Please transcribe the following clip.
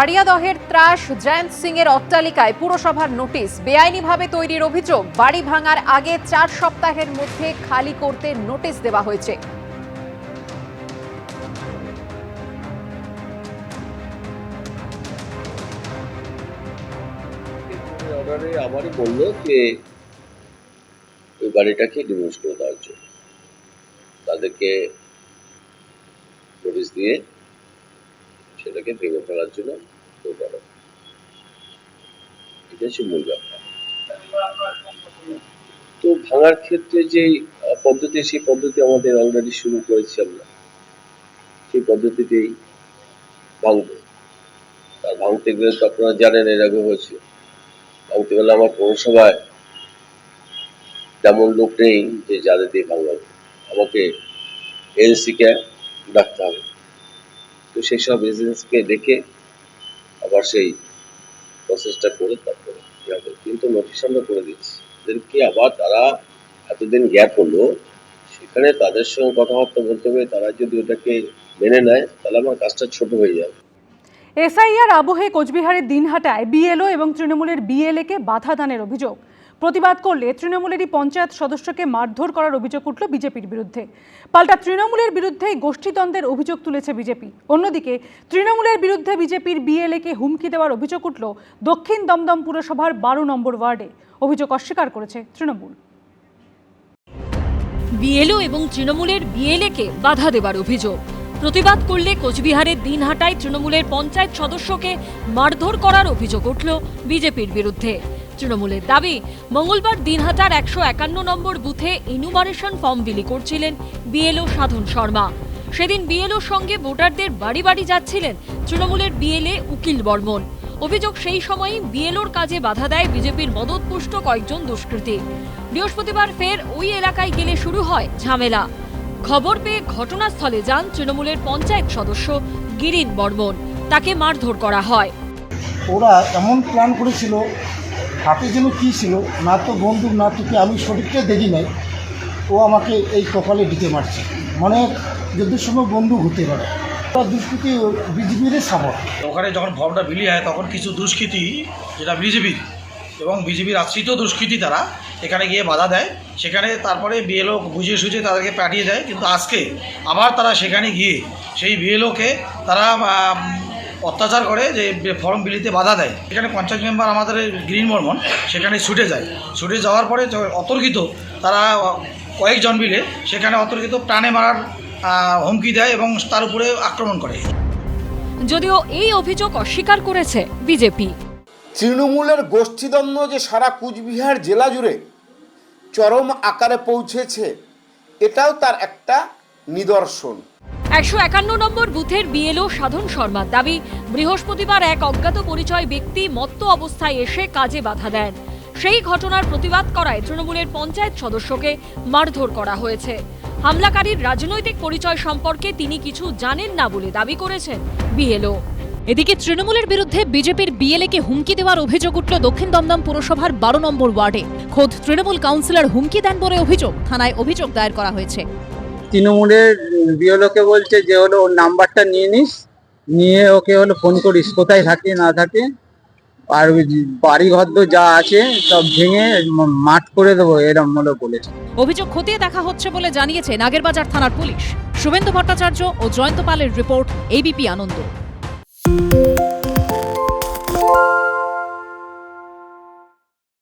আরিয়াদহের ত্রাস জয়ন্ত সিং এর অট্টালিকায় পুরসভার নোটিশ। বেআইনিভাবে তৈরির অভিযোগ, বাড়ি ভাঙার আগে চার সপ্তাহের মধ্যে খালি করতে নোটিশ দেওয়া হয়েছে। আমারই বলল যে ওই বাড়িটাকে করে দেওয়ার জন্য তাদেরকে নোটিশ দিয়ে সেটাকে ভেঙে ফেলার জন্য এটা হচ্ছে মূল ব্যাপার। তো ভাঙার ক্ষেত্রে যে পদ্ধতি, সেই পদ্ধতি আমাদের অলরেডি শুরু করেছি আমরা। সেই পদ্ধতিতেই ভাঙবো। আর ভাঙতে গেলে তো আপনারা জানেন, এর আগে হয়েছে ভাঙতে গেলে আমার পৌরসভায় তেমন লোক নেই যে যাদের দিয়ে ভাঙাবো। আমাকে এজেন্সিকে ডাকতে হবে। তো সেই সব এজেন্সিকে ডেকে আবার সেই প্রসেসটা করে তারপরে। কিন্তু নোটিশ আমরা করে দিচ্ছি। ওদেরকে আবার তারা এতদিন গ্যাপ হলো, সেখানে তাদের সঙ্গে কথাবার্তা বলতে হবে, তারা যদি ওটাকে মেনে নেয়, তাহলে আমার কাজটা ছোট হয়ে যাবে। এসআইআর আবহে কোচবিহারের দিনহাটায় বিএলও এবং তৃণমূলের বিএলএকে বাধা দানের অভিযোগ। প্রতিবাদ করলে তৃণমূলেরই পঞ্চায়েত সদস্যকে মারধর করার অভিযোগ উঠল বিজেপির বিরুদ্ধে। পাল্টা তৃণমূলের বিরুদ্ধেই গোষ্ঠীদ্বন্দ্বের অভিযোগ তুলেছে বিজেপি। অন্যদিকে, তৃণমূলের বিরুদ্ধে বিজেপির বিএলএকে হুমকি দেওয়ার অভিযোগ উঠল দক্ষিণ দমদম পুরসভার বারো নম্বর ওয়ার্ডে। অভিযোগ অস্বীকার করেছে তৃণমূল। বিএলও এবং তৃণমূলের বিএলএকে বাধা দেবার অভিযোগ। প্রতিবাদ করলে কোচবিহারের দিনহাটায় তৃণমূলের পঞ্চায়েত সদস্যকে মারধর করার অভিযোগ উঠল বিজেপির বিরুদ্ধে। তৃণমূলের দাবি, মঙ্গলবার দিনহাটার একশো একান্ন নম্বর বুথে ইনুমারেশন ফর্ম বিলি করছিলেন বিএলও সাধন শর্মা। সেদিন বিএলওর সঙ্গে ভোটারদের বাড়ি বাড়ি যাচ্ছিলেন তৃণমূলের বিএলএ উকিল বর্মন। অভিযোগ সেই সময়ই বিএলওর কাজে বাধা দেয় বিজেপির মদতপুষ্ট কয়েকজন দুষ্কৃতী। বৃহস্পতিবার ফের ওই এলাকায় গেলে শুরু হয় ঝামেলা। খবর পেয়ে ঘটনাস্থলে যান তৃণমূলের পঞ্চায়েত সদস্য গিরিন বর্মন। তাকে মারধর করা হয়। ওরা এমন প্ল্যান করেছিল হাতে যেন কী ছিল, না তো বন্দুক, না তো কি, আমি সঠিকটা দেখি নাই। ও আমাকে এই কপালে দিতে মারছে। মানে যুদ্ধের সময় বন্দুক হতে পারে। দুষ্কৃতি বিজেপির সাপোর্ট ওখানে যখন ফর্মটা বিলি হয়, তখন কিছু দুষ্কৃতী, যেটা বিজেপির এবং বিজেপির আশ্রিত দুষ্কৃতী তারা এখানে গিয়ে বাধা দেয়। সেখানে তারপরে বিএলও বুঝিয়ে সুঝিয়ে তাদেরকে পাঠিয়ে দেয়। কিন্তু আজকে আবার তারা সেখানে গিয়ে সেই বিএলওকে তারা অত্যাচার করে যে ফর্ম বিলিতে বাধা দেয়। সেখানে পঞ্চায়েত মেম্বার আমাদের গ্রিন বর্মন সেখানে ছুটে যায়। ছুটে যাওয়ার পরে অতর্কিত তারা কয়েকজন মিলে সেখানে অতর্কিত প্রাণে মারার হুমকি দেয় এবং তার উপরে আক্রমণ করে। যদিও এই অভিযোগ অস্বীকার করেছে বিজেপি। তৃণমূলের গোষ্ঠীদ্বন্দ্ব যে সারা কুচবিহার জেলা জুড়ে চরম আকারে পৌঁছেছে এটাও তার একটা নিদর্শন। একশো একান্ন নম্বর বুথের বিএলও সাধন শর্মার দাবি, বৃহস্পতিবার এক অজ্ঞাত পরিচয় ব্যক্তি মত্ত অবস্থায় এসে কাজে বাধা দেন। সেই ঘটনার প্রতিবাদ করায় তৃণমূলের পঞ্চায়েত সদস্যকে মারধর করা হয়েছে। হামলাকারীর রাজনৈতিক পরিচয় সম্পর্কে তিনি কিছু জানেন না বলে দাবি করেছেন বিএলও। এদিকে তৃণমূলের বিরুদ্ধে বিজেপির বিএলএকে হুমকি দেওয়ার অভিযোগ উঠল দক্ষিণ দমদম পুরসভার বারো নম্বর ওয়ার্ডে। খোদ তৃণমূল কাউন্সিলর হুমকি দেন বলে অভিযোগ থানায় অভিযোগ দায়ের করা হয়েছে। তৃণমূলের বিওলোকে বলছে যে হলো, ওর নাম্বারটা নিয়ে নিস, নিয়ে ওকে হলো ফোন করিস, কোথায় থাকে, না থাকে। আর বাড়ি ঘর যা আছে, সব ভেঙে মাঠ করে দেবো, এরম হলো বলেছে অভিযোগ খতিয়ে দেখা হচ্ছে বলে জানিয়েছে নাগেরবাজার থানার পুলিশ। শুভেন্দু ভট্টাচার্য ও জয়ন্ত পালের রিপোর্ট এবিপি আনন্দ।